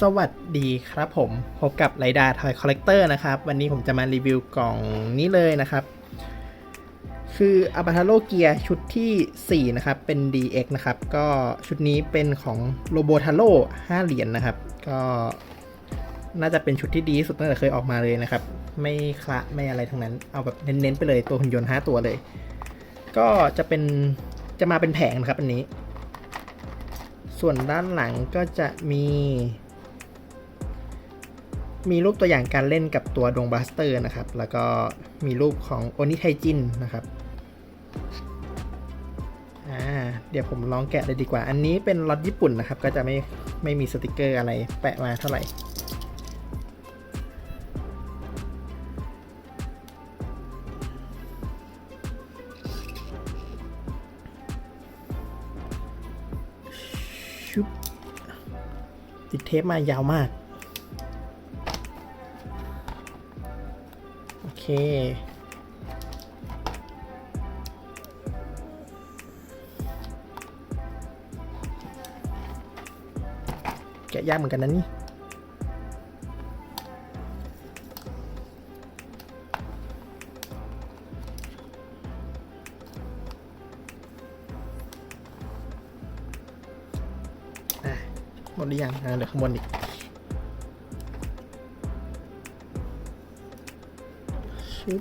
สวัสดีครับผมพบกับไรดาทอยคอลเลกเตอร์นะครับ วันนี้ผมจะมารีวิวกล่องนี้เลยนะครับ คืออาบาทาโลเกียชุดที่ 4 นะครับ เป็น DX นะครับ ก็ชุดนี้เป็นของโ o โบทาโ o 5เหรียญนนะครับ ก็น่าจะเป็นชุดที่ดีที่สุดตั้งแต่เคยออกมาเลยนะครับ ไม่คละไม่อะไรทั้งนั้น เอาแบบเน้นๆไปเลยตัวหุ่นยนต์ 5 ตัวเลย ก็จะเป็นจะมาเป็นแผงนะครับอันนี้ ส่วนด้านหลังก็จะมี มีรูปตัวอย่างการเล่นกับตัวดงบัสเตอร์นะครับ แล้วก็มีรูปของโอนิไทจินนะครับเดี๋ยวผมลองแกะเลยดีกว่า อันนี้เป็นล็อตญี่ปุ่นนะครับ ก็จะไม่ไม่มีสติกเกอร์อะไรแปะมาเท่าไหร่ ชุบติดเทปมายาวมาก แกะยากเหมือนกันนะนี่อะหมดหรือยังเหลือข้างบนอีก ชิบ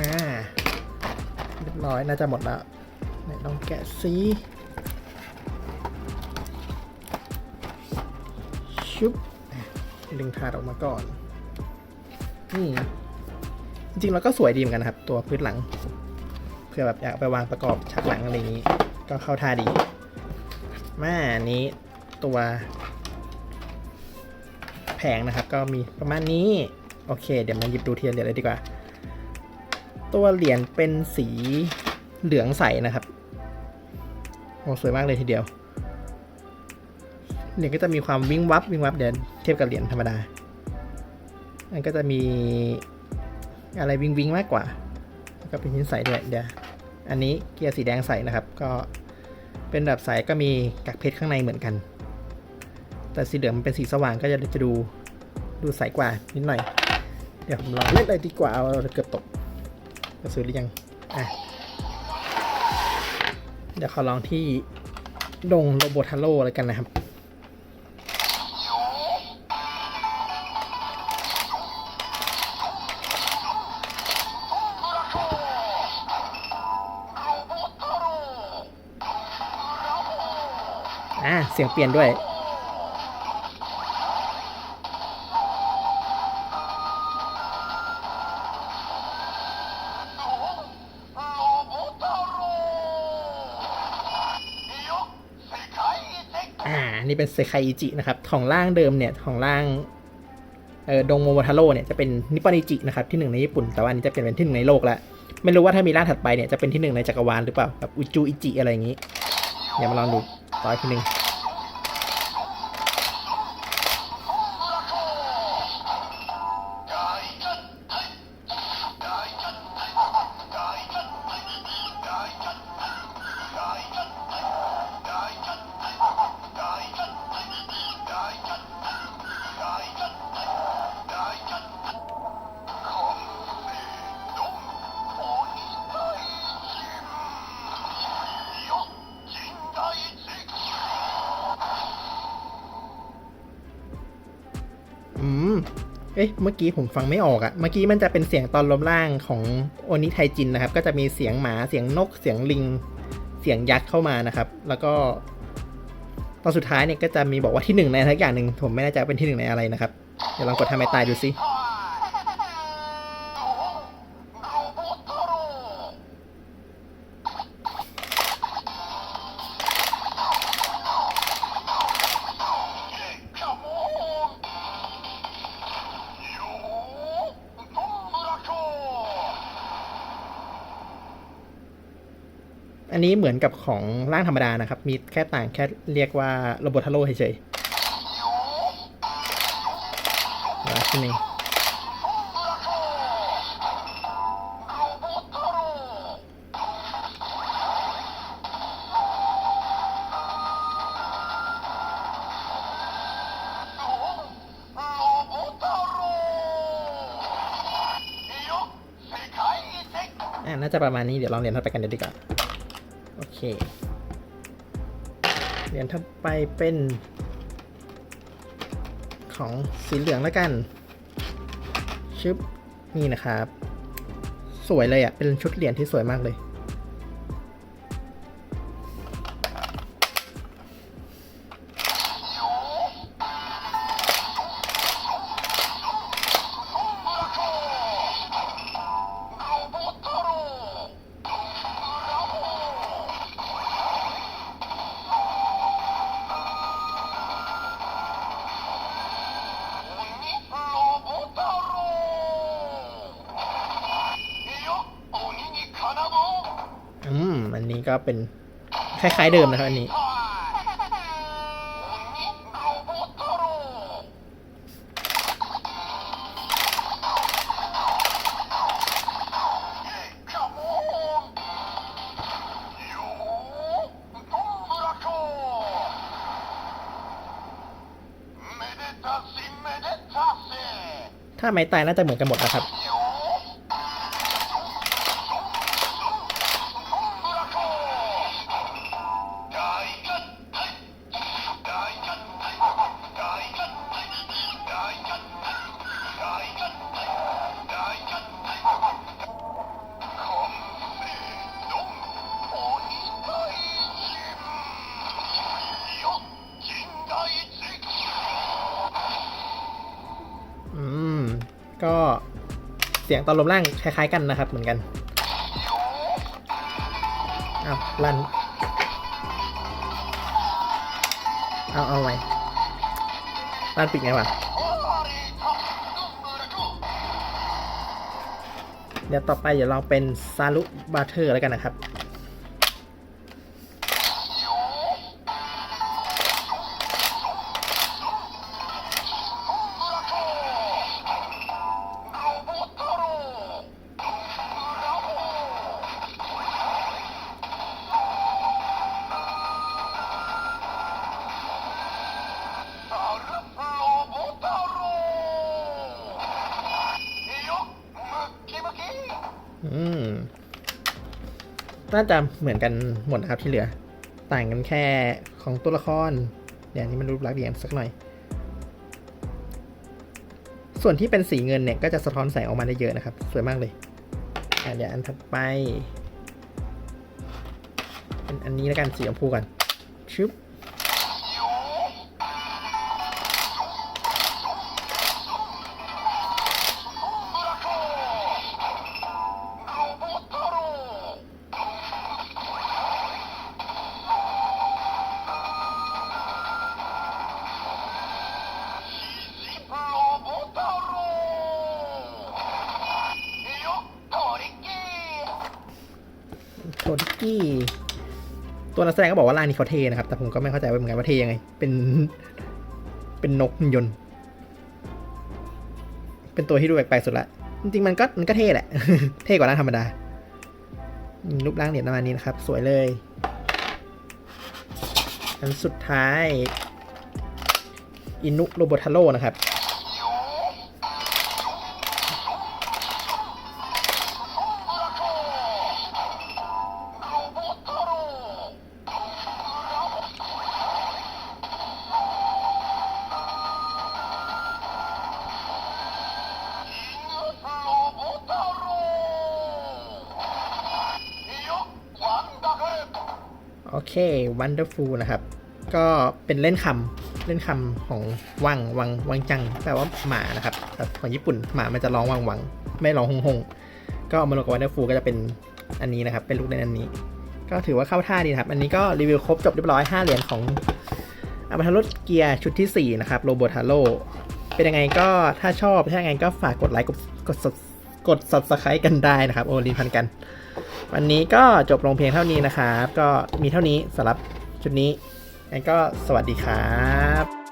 อ่าเรียบร้อย น่าจะหมดแล้วไหนลองแกะซิชุบดึงถาดออกมาก่อนนี่จริงๆ แล้วก็สวยดีเหมือนกันนะครับ ตัวพื้นหลัง เพื่อแบบอยากไปวางประกอบฉากหลังอะไรอย่างนี้ ก็เข้าท่าดี มาอันนี้ตัว งนะครับ ก็มีประมาณนี้ โอเค เดี๋ยวมาหยิบดูเทียนเหรียญเลยดีกว่า ตัวเหรียญเป็นสีเหลืองใสนะครับโอ้สวยมากเลยทีเดียว เหรียญก็จะมีความวิงวับวิงวับเดี๋ยวเทียบกับเหรียญธรรมดามันก็จะมีอะไรวิงวิงมากกว่า แล้วก็เป็นชิ้นใสด้วยเดี๋ยว อันนี้เกียร์สีแดงใสนะครับ ก็เป็นแบบใสก็มีกักเพชรข้างในเหมือนกัน แต่สีเหลืองมันเป็นสีสว่างก็จะจะดูดูใสกว่านิดหน่อย เดี๋ยวผมลองเล่นเลยดีกว่าเอาเกือบตกจะซื้อหรือยังอะเดี๋ยวขอลองที่ดงโรโบทาโร่เลยกันนะครับอ่าเสียงเปลี่ยนด้วย นี่เป็นเซคายอิจินะครับ ของล่างเดิมเนี่ย ของล่างเออดงโมโมทาโร่เนี่ยจะเป็นนิปปอนิจินะครับที่หนึ่งในญี่ปุ่น แต่ว่าอันนี้จะเป็นที่หนึ่งในโลกแล้ว ไม่รู้ว่าถ้ามีร่างถัดไปเนี่ยจะเป็นที่หนึ่งในจักรวาลหรือเปล่าแบบอุจูอิจิอะไรอย่างนี้ เดี๋ยวมาลองดูต่ออีกทีหนึ่ง อืมเอ๊ะเมื่อกี้ผมฟังไม่ออกอะเมื่อกี้มันจะเป็นเสียงตอนลมล่างของโอนิไทจินนะครับ ก็จะมีเสียงหมา เสียงนก เสียงลิง เสียงยักษ์เข้ามานะครับ แล้วก็ ตอนสุดท้ายเนี่ยก็จะมีบอกว่าที่หนึ่งในทักอย่างหนึ่งผมไม่แน่ใจว่าเป็นที่หนึ่งในอะไรนะครับ เดี๋ยวลองกดทำให้ตายดูสิ อันนี้เหมือนกับของร่างธรรมดานะครับ มีแค่ต่างแค่เรียกว่าโรบอทฮัลโล่เฉยๆทีนี่น่าจะประมาณนี้ เดี๋ยวลองเรียนถัดไปกันเดี๋ยวดีกว่า เคเหรียญถัดไปเป็นของสีเหลืองแล้วกัน ชึบนี่นะครับ สวยเลยอะ่ะ เป็นชุดเหรียญที่สวยมากเลย อืม อันนี้ก็เป็นคล้าย ๆเดิมนะครับอันนี้ ถ้าไม้ตายน่าจะเหมือนกันหมดนะครับ ก็เสียงตอนลมล่างคล้าย ๆ กันนะครับเหมือนกันเอาลันเอาเอาไว้ลันปิดไงวะเดี๋ยวต่อไปเดี๋ยวลองเป็นซารุบาเทอร์แล้วกันนะครับ น่าจะเหมือนกันหมดนะครับที่เหลือ ต่างกันแค่ของตัวละครเดี๋ยวนี้มันรูปลักษณ์เดียนสักหน่อย ส่วนที่เป็นสีเงินเนี่ยก็จะสะท้อนแสงออกมาได้เยอะนะครับ สวยมากเลยเดี๋ยวอันถัดไปเป็นอันนี้แล้วกันสีชมพูก่อนชึบ โทดิกี้ ตัวนักแสดงก็บอกว่าลายนี้เขาเทนะครับ แต่ผมก็ไม่เข้าใจเหมือนกันว่าเทยังไง เป็น เป็นนกยนต์ เป็นตัวที่ดูแปลกๆสุดละ จริงๆมันก็มันก็เท่แหละ เท่กว่าร่างธรรมดา รูปร่างเหรียญประมาณนี้นะครับ สวยเลย อันสุดท้าย อินุโรโบทาโร่นะครับ โอเค wonderful นะครับ ก็เป็นเล่นคำเล่นคำของวังวังวังจัง แปลว่าหมานะครับแบบของญี่ปุ่นหมามันจะร้องวังวังไม่ร้องฮงฮงก็เอามาลงกับ wonderful ก็จะเป็นอันนี้นะครับ เป็นลูกเล่นอันนี้ ก็ถือว่าเข้าท่าดีครับ อันนี้ก็รีวิวครบจบเรียบร้อย 5 เหรียญของอามาทารถเกียร์ชุดที่ 4 นะครับโรโบทาโร่เป็นยังไงก็ถ้าชอบถ้ายังไงก็ฝากกดไลค์กดกดกด subscribe กันได้นะครับ โอลินพันกัน วันนี้ก็จบลงเพียงเท่านี้นะครับ ก็มีเท่านี้สำหรับชุดนี้งั้นก็สวัสดีครับ